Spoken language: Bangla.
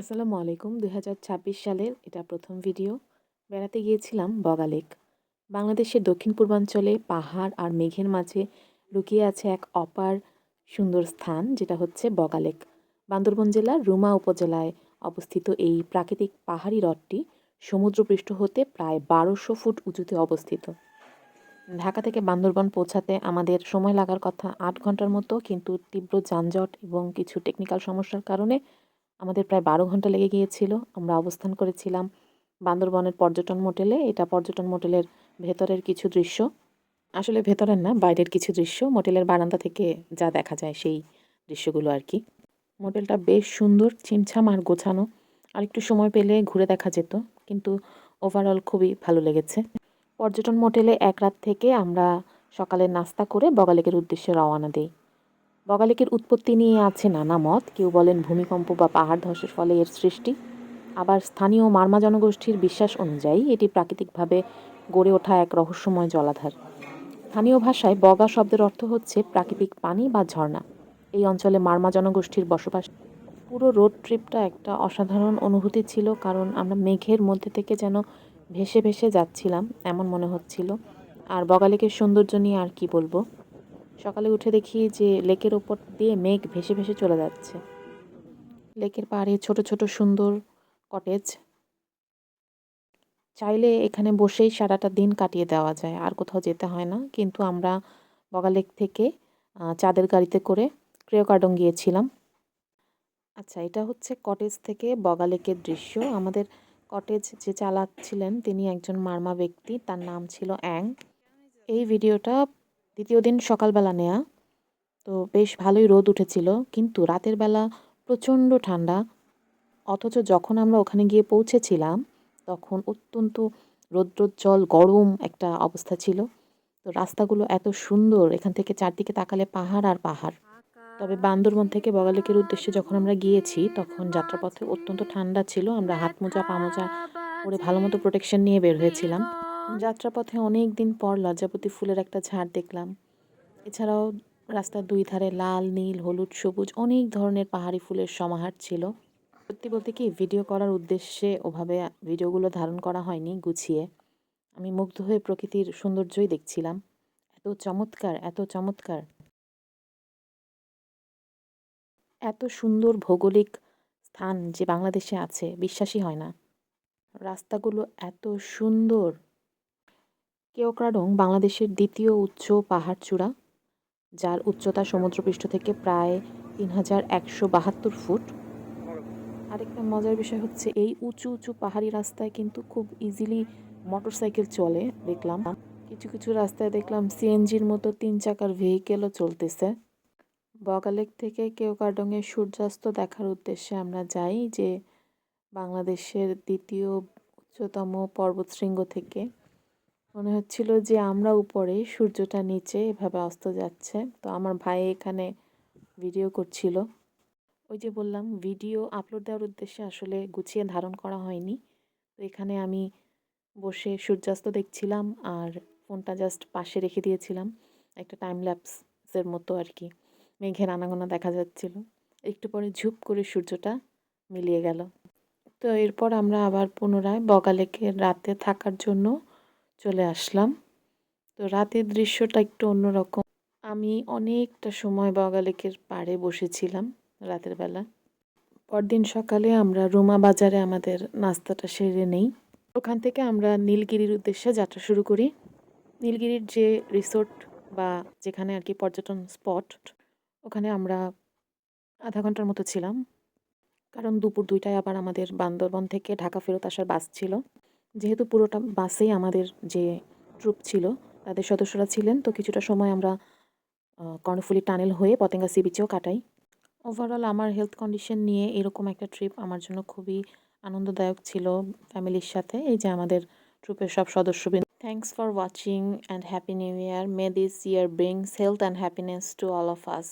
আসসালামু আলাইকুম। দু দুই সালের এটা প্রথম ভিডিও। বেড়াতে গিয়েছিলাম বগালেক বাংলাদেশের দক্ষিণ পূর্বাঞ্চলে পাহাড় আর মেঘের মাঝে লুকিয়ে আছে এক অপার সুন্দর স্থান, যেটা হচ্ছে বগালেক বান্দরবন জেলার রুমা উপজেলায় অবস্থিত এই প্রাকৃতিক পাহাড়ি হ্রদটি সমুদ্রপৃষ্ঠ হতে প্রায় বারোশো ফুট উঁচুতে অবস্থিত। ঢাকা থেকে বান্দরবন পৌঁছাতে আমাদের সময় লাগার কথা আট ঘণ্টার মতো, কিন্তু তীব্র যানজট এবং কিছু টেকনিক্যাল সমস্যার কারণে আমাদের প্রায় বারো ঘণ্টা লেগে গিয়েছিল। আমরা অবস্থান করেছিলাম বান্দরবনের পর্যটন মোটেলে। এটা পর্যটন মোটেলের ভেতরের কিছু দৃশ্য। আসলে ভেতরের না, বাইরের কিছু দৃশ্য। মোটেলের বারান্দা থেকে যা দেখা যায় সেই দৃশ্যগুলো আর কি। মোটেলটা বেশ সুন্দর, ছিমছাম আর গোছানো। আর একটু সময় পেলে ঘুরে দেখা যেত, কিন্তু ওভারঅল খুবই ভালো লেগেছে। পর্যটন মোটেলে এক রাত থেকে আমরা সকালে নাস্তা করে বগালেকের উদ্দেশ্যে রওনা দিই। বগালেকের উৎপত্তি নিয়ে আছে নানা মত। কেউ বলেন ভূমিকম্প বা পাহাড় ধসের ফলে এর সৃষ্টি। আবার স্থানীয় মার্মা জনগোষ্ঠীর বিশ্বাস অনুযায়ী এটি প্রাকৃতিকভাবে গড়ে ওঠা এক রহস্যময় জলাধার। স্থানীয় ভাষায় বগা শব্দের অর্থ হচ্ছে প্রাকৃতিক পানি বা ঝর্ণা। এই অঞ্চলে মার্মা জনগোষ্ঠীর বসবাস। পুরো রোড ট্রিপটা একটা অসাধারণ অনুভূতি ছিল, কারণ আমরা মেঘের মধ্যে থেকে যেন ভেসে ভেসে যাচ্ছিলাম, এমন মনে হচ্ছিল। আর বগালেকের সৌন্দর্য নিয়ে আর কি বলব? সকালে উঠে দেখি যে লেকের ওপর দিয়ে মেঘ ভেসে ভেসে চলে যাচ্ছে। লেকের পাড়ে ছোট ছোট, সুন্দর কটেজ চাইলে এখানে বসেই সারাটা দিন কাটিয়ে দেওয়া যায়, আর কোথাও যেতে হয় না। কিন্তু আমরা বগালেক থেকে চাঁদের গাড়িতে করে ক্রেওকার্ডং গিয়েছিলাম। আচ্ছা এটা হচ্ছে কটেজ থেকে বগালেকের দৃশ্য। আমাদের কটেজ যে চালাচ্ছিলেন তিনি একজন মার্মা ব্যক্তি, তার নাম ছিল অ্যাং। এই ভিডিওটা দ্বিতীয় দিন সকালবেলা নেয়া। তো বেশ ভালোই রোদ উঠেছিল, কিন্তু রাতের বেলা প্রচণ্ড ঠান্ডা। অথচ যখন আমরা ওখানে গিয়ে পৌঁছেছিলাম, তখন অত্যন্ত রৌদ্রোজ্জ্বল, গরম একটা অবস্থা ছিল। তো রাস্তাগুলো এত সুন্দর, এখান থেকে চারদিকে তাকালে পাহাড় আর পাহাড়। তবে বান্দরবন থেকে বগালেকের উদ্দেশ্যে যখন আমরা গিয়েছি, তখন যাত্রাপথে অত্যন্ত ঠান্ডা ছিল। আমরা হাত মোজা, পা মোজা পরে ভালো মতো প্রোটেকশন নিয়ে বের হয়েছিলাম। যাত্রাপথে অনেক দিন পর লজ্জাপতি ফুলের একটা ঝাড় দেখলাম। এছাড়াও রাস্তার দুই ধারে লাল, নীল, হলুদ, সবুজ অনেক ধরনের পাহাড়ি ফুলের সমাহার ছিল। সত্যি বলতে কি ভিডিও করার উদ্দেশ্যে ওভাবে ভিডিওগুলো ধারণ করা হয়নি, গুছিয়ে। আমি মুগ্ধ হয়ে প্রকৃতির সৌন্দর্যই দেখছিলাম। এত চমৎকার এত চমৎকার। এত সুন্দর ভৌগোলিক স্থান যে বাংলাদেশে আছে, বিশ্বাসই হয় না। রাস্তাগুলো এত সুন্দর। কেওক্রাডং বাংলাদেশের দ্বিতীয় উচ্চ পাহাড় চূড়া, যার উচ্চতা সমুদ্রপৃষ্ঠ থেকে প্রায় তিন হাজার একশো বাহাত্তর ফুট। আরেকটা মজার বিষয় হচ্ছে এই উঁচু উঁচু পাহাড়ি রাস্তায় কিন্তু খুব ইজিলি মোটরসাইকেল চলে, দেখলাম। কিছু কিছু রাস্তায় দেখলাম সিএনজির মতো তিন চাকার ভেহিকেলও চলতেছে। বগালেক থেকে কেওকাডংয়ের সূর্যাস্ত দেখার উদ্দেশ্যে আমরা যাই যে বাংলাদেশের দ্বিতীয় উচ্চতম পর্বতশৃঙ্গ থেকে। মনে হচ্ছিল যে আমরা উপরে, সূর্যটা নিচে এভাবে অস্ত যাচ্ছে। তো আমার ভাই এখানে ভিডিও করছিল। ওই যে বললাম ভিডিও আপলোড দেওয়ার উদ্দেশ্যে আসলে গুছিয়ে ধারণ করা হয়নি। তো এখানে আমি বসে সূর্যাস্ত দেখছিলাম আর ফোনটা জাস্ট পাশে রেখে দিয়েছিলাম। একটা টাইম ল্যাপসের মতো আর কি। মেঘের আনাগোনা দেখা যাচ্ছিল। একটু পরে ঝুপ করে সূর্যটা মিলিয়ে গেল। তো এরপর আমরা আবার পুনরায় বগালেকের রাতে থাকার জন্য চলে আসলাম। তো রাতের দৃশ্যটা একটু অন্যরকম। আমি অনেকটা সময় বগালেকের পাড়ে বসেছিলাম রাতের বেলা। পরদিন সকালে আমরা রুমা বাজারে আমাদের নাস্তাটা সেরে নেই। ওখান থেকে আমরা নীলগিরির উদ্দেশ্যে যাত্রা শুরু করি। নীলগিরির যে রিসোর্ট বা যেখানে আর কি পর্যটন স্পট, ওখানে আমরা আধা ঘণ্টার মতো ছিলাম। কারণ দুপুর দুইটায় আবার আমাদের বান্দরবন থেকে ঢাকা ফেরত আসার বাস ছিল। যেহেতু পুরোটা বাসেই আমাদের যে ট্রুপ ছিল, তাদের সদস্যরা ছিলেন, তো কিছুটা সময় আমরা কর্ণফুলি টানেল হয়ে পতেঙ্গা সি বিচেও কাটাই। ওভারঅল আমার হেলথ কন্ডিশন নিয়ে এরকম একটা ট্রিপ আমার জন্য খুবই আনন্দদায়ক ছিল ফ্যামিলির সাথে, এই যে আমাদের ট্রুপের সব সদস্যবৃন্দ। Thanks for watching and happy new year may this year brings health and happiness to all of us